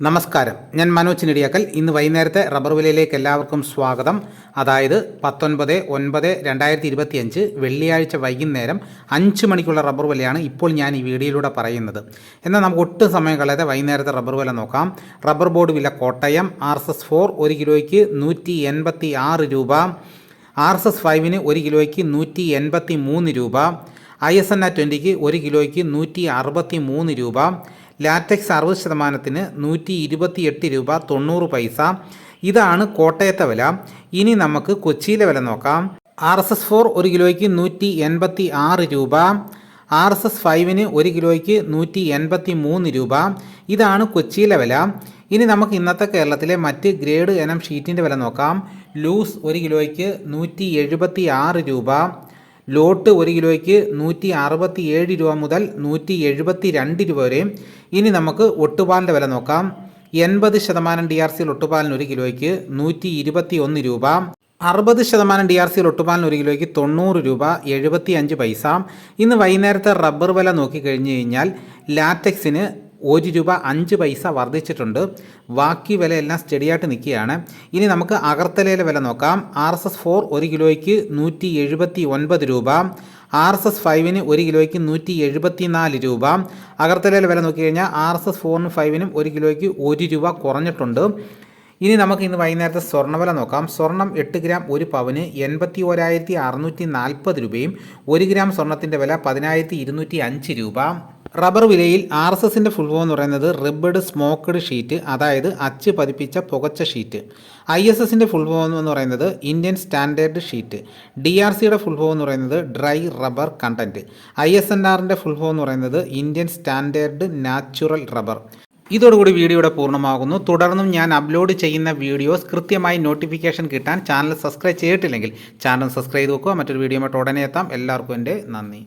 നമസ്കാരം. ഞാൻ മനോജ് നെടിയാക്കൽ ഇന്ന് വൈകുന്നേരത്തെ റബ്ബർ വിലയിലേക്ക് എല്ലാവർക്കും സ്വാഗതം. അതായത് പത്തൊൻപത് ഒൻപത് രണ്ടായിരത്തി ഇരുപത്തിയഞ്ച് വെള്ളിയാഴ്ച വൈകുന്നേരം അഞ്ച് മണിക്കുള്ള റബ്ബർ വിലയാണ് ഇപ്പോൾ ഞാൻ ഈ വീഡിയോയിലൂടെ പറയുന്നത്. എന്നാൽ നമുക്ക് ഒട്ടും സമയം കളയാതെ വൈകുന്നേരത്തെ റബ്ബർ വില നോക്കാം. റബ്ബർ ബോർഡ് വില Kottayam R S S four ഒരു കിലോയ്ക്ക് നൂറ്റി എൺപത്തി ആറ് രൂപ ആർ എസ് എസ് ഫൈവിന് ഒരു കിലോയ്ക്ക് നൂറ്റി എൺപത്തി മൂന്ന് രൂപ ഐ എസ് എൻ ആ ട്വന്റിക്ക് ഒരു കിലോയ്ക്ക് നൂറ്റി അറുപത്തി മൂന്ന് രൂപ ലാറ്റക്സ് അറുപത് ശതമാനത്തിന് നൂറ്റി ഇരുപത്തി എട്ട് രൂപ തൊണ്ണൂറ് പൈസ. ഇതാണ് കോട്ടയത്തെ വില. ഇനി നമുക്ക് കൊച്ചിയിലെ വില നോക്കാം. ആർ എസ് എസ് ഫോർ ഒരു കിലോയ്ക്ക് നൂറ്റി എൺപത്തി ആറ് രൂപ. ആർ എസ് എസ് ഫൈവിന് ഒരു കിലോയ്ക്ക് നൂറ്റി എൺപത്തി മൂന്ന് രൂപ. ഇതാണ് കൊച്ചിയിലെ വില. ഇനി നമുക്ക് ഇന്നത്തെ കേരളത്തിലെ മറ്റ് ഗ്രേഡ് എനം ഷീറ്റിന്റെ വില നോക്കാം. ലൂസ് ഒരു കിലോയ്ക്ക് നൂറ്റി എഴുപത്തി ആറ് രൂപ. ലോട്ട് ഒരു കിലോയ്ക്ക് നൂറ്റി അറുപത്തി ഏഴ് രൂപ മുതൽ നൂറ്റി എഴുപത്തി രണ്ട് രൂപ വരെയും. ഇനി നമുക്ക് ഒട്ടുപാലിന്റെ വില നോക്കാം. എൺപത് ശതമാനം ഡി ആർ സിയിൽ ഒട്ടുപാലിന് ഒരു കിലോയ്ക്ക് നൂറ്റി ഇരുപത്തി ഒന്ന് രൂപ. അറുപത് ശതമാനം ഡി ആർ സിയിൽ ഒട്ടുപാലിന് ഒരു കിലോയ്ക്ക് തൊണ്ണൂറ് രൂപ എഴുപത്തി അഞ്ച് പൈസ. ഇന്ന് വൈകുന്നേരത്തെ റബ്ബർ വില നോക്കിക്കഴിഞ്ഞ് കഴിഞ്ഞാൽ ലാറ്റക്സിന് ഒരു രൂപ അഞ്ച് പൈസ വർദ്ധിച്ചിട്ടുണ്ട്. ബാക്കി വിലയെല്ലാം സ്റ്റഡിയായിട്ട് നിൽക്കുകയാണ്. ഇനി നമുക്ക് അകർത്തലയിലെ വില നോക്കാം. ആർ എസ് എസ് ഫോർ ഒരു കിലോയ്ക്ക് നൂറ്റി എഴുപത്തി ഒൻപത് രൂപ. ആർ എസ് എസ് ഫൈവിന് ഒരു കിലോയ്ക്ക് നൂറ്റി എഴുപത്തി നാല് രൂപ. അകർത്തലയിലെ വില നോക്കി കഴിഞ്ഞാൽ ആർ എസ് എസ് ഫോറിനും ഫൈവിനും ഒരു കിലോയ്ക്ക് ഒരു രൂപ കുറഞ്ഞിട്ടുണ്ട്. ഇനി നമുക്ക് ഇന്ന് വൈകുന്നേരത്തെ സ്വർണവില നോക്കാം. സ്വർണം എട്ട് ഗ്രാം ഒരു പവന് എൺപത്തി ഒരായിരത്തി അറുന്നൂറ്റി നാൽപ്പത് രൂപയും ഒരു ഗ്രാം സ്വർണത്തിന്റെ വില പതിനായിരത്തി ഇരുന്നൂറ്റി അഞ്ച് രൂപ. റബ്ബർ വിലയിൽ ആർ എസ് എസിന്റെ ഫുൾ എന്ന് പറയുന്നത് റിബഡ് സ്മോക്ക്ഡ് ഷീറ്റ് അതായത് അച്ച് പതിപ്പിച്ച പുകച്ച ഷീറ്റ്. ഐ എസ് എസിന്റെ ഫുൾ എന്ന് പറയുന്നത് Indian standard sheet. D R സിയുടെ ഫുൾ എന്ന് പറയുന്നത് dry rubber content I S N ആറിന്റെ ഫുൾ എന്ന് പറയുന്നത് ഇന്ത്യൻ സ്റ്റാൻഡേർഡ് നാച്ചുറൽ റബ്ബർ. ഇതോടുകൂടി വീഡിയോയുടെ പൂർണമാകുന്നു. തുടർന്നും ഞാൻ അപ്ലോഡ് ചെയ്യുന്ന വീഡിയോസ് കൃത്യമായി നോട്ടിഫിക്കേഷൻ കിട്ടാൻ ചാനൽ സബ്സ്ക്രൈബ് ചെയ്തിട്ടില്ലെങ്കിൽ ചാനൽ സബ്സ്ക്രൈബ് ചെയ്ത് വെക്കുക. മറ്റൊരു വീഡിയോ ഉടനെ എത്താം. എല്ലാവർക്കും എന്റെ നന്ദി.